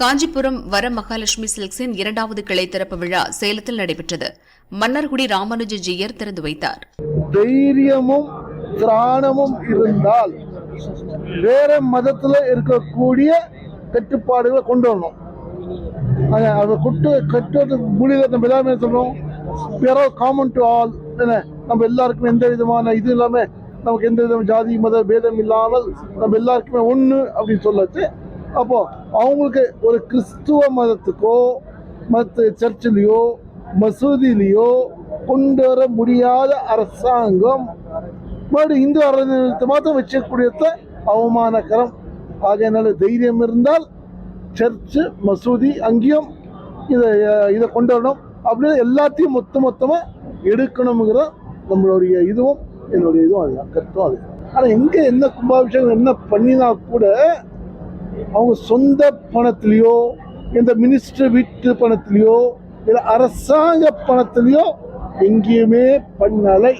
Kanchipuram Varamahalakshmi சில்க்ஸின் இரண்டாவது கிளை திறப்பு விழா சேலத்தில் நடைபெற்றது. மன்னர்குடி ராமானுஜஜியர் திறந்து வைத்தார். தைரியமும் திராணமும் இருந்தால் வேற மதத்தில் இருக்கக்கூடிய கட்டுப்பாடுகளை கொண்டு வரணும். அதை கொட்டு கட்டுறதுக்கு முடியல நம்ம எல்லாமே சொல்றோம்? பிற காமன் டு ஆல் என்ன? நம்ம எல்லாருக்கும் எந்த விதமான இது இல்லாமல் நமக்கு எந்த விதமான ஜாதி மத பேதம் இல்லாமல் நம்ம எல்லாருக்குமே ஒன்று அப்படின்னு சொல்லச்சு. அப்போ அவங்களுக்கு ஒரு கிறிஸ்துவ மதத்துக்கோ மற்ற சர்ச்சிலேயோ மசூதியிலேயோ கொண்டு வர முடியாத அரசாங்கம் மறுபடியும் இந்து அரசு மாத்திரம் வச்சக்கூடியத அவமானகரம். ஆகையினால தைரியம் இருந்தால் சர்ச்சு மசூதி அங்கேயும் இதை இதை கொண்டு வரணும். அப்படின்னு எல்லாத்தையும் மொத்த மொத்தமாக எடுக்கணுங்கிற நம்மளுடைய இதுவும் என்னுடைய இதுவும் அதுதான் கருத்தும் அது ஆனால் எங்கே என்ன கும்பாபிஷேகம் என்ன பண்ணினா கூட அவங்க சொந்த பணத்திலையோ இந்த மினிஸ்டர் வீட்டு பணத்திலையோ இல்லை அரசாங்க பணத்திலையோ எங்கேயுமே பண்ணலை.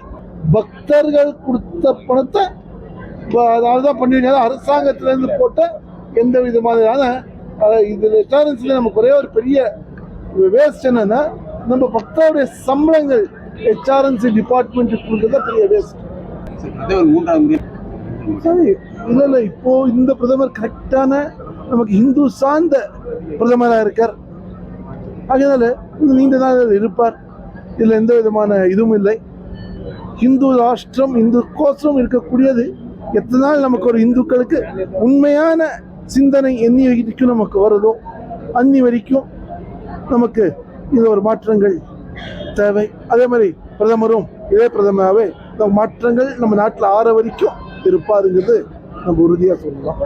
பக்தர்கள் கொடுத்த பணத்தை அதாவது தான் பண்ணிருக்காங்க அரசாங்கத்திலேருந்து போட்ட எந்த விதமான இது ரெஸ்டாரண்ட்ஸில் நமக்கு ஒரே ஒரு பெரிய வேஸ்ட் என்னன்னா நம்ம பக்தருடைய சம்பளங்கள் ஹெச்ஆர்என்சி டிபார்ட்மெண்ட் கொடுக்கறத பெரிய வேஸ்ட் அதே ஒரு மூன்றாவது முறை சரி இல்லை இல்லை இப்போ இந்த பிரதமர் கரெக்டான நமக்கு இந்து சார்ந்த பிரதமராக இருக்கார். அதனால நீண்ட நாள் இருப்பார். இதில் எந்த விதமான இதுவும் இல்லை. இந்து ராஷ்டிரம் இந்து கோஷம் இருக்கக்கூடியது எத்தனை நாள் நமக்கு ஒரு இந்துக்களுக்கு உண்மையான சிந்தனை எண்ணி வரைக்கும் நமக்கு வருதோ அன்னி வரைக்கும் நமக்கு இது ஒரு மாற்றங்கள் தேவை. அதே மாதிரி பிரதமரும் இதே பிரதமராகவே இந்த மாற்றங்கள் நம்ம நாட்டில் ஆற வரைக்கும் இருப்பாருங்கிறது বুরুদিয়া চললাম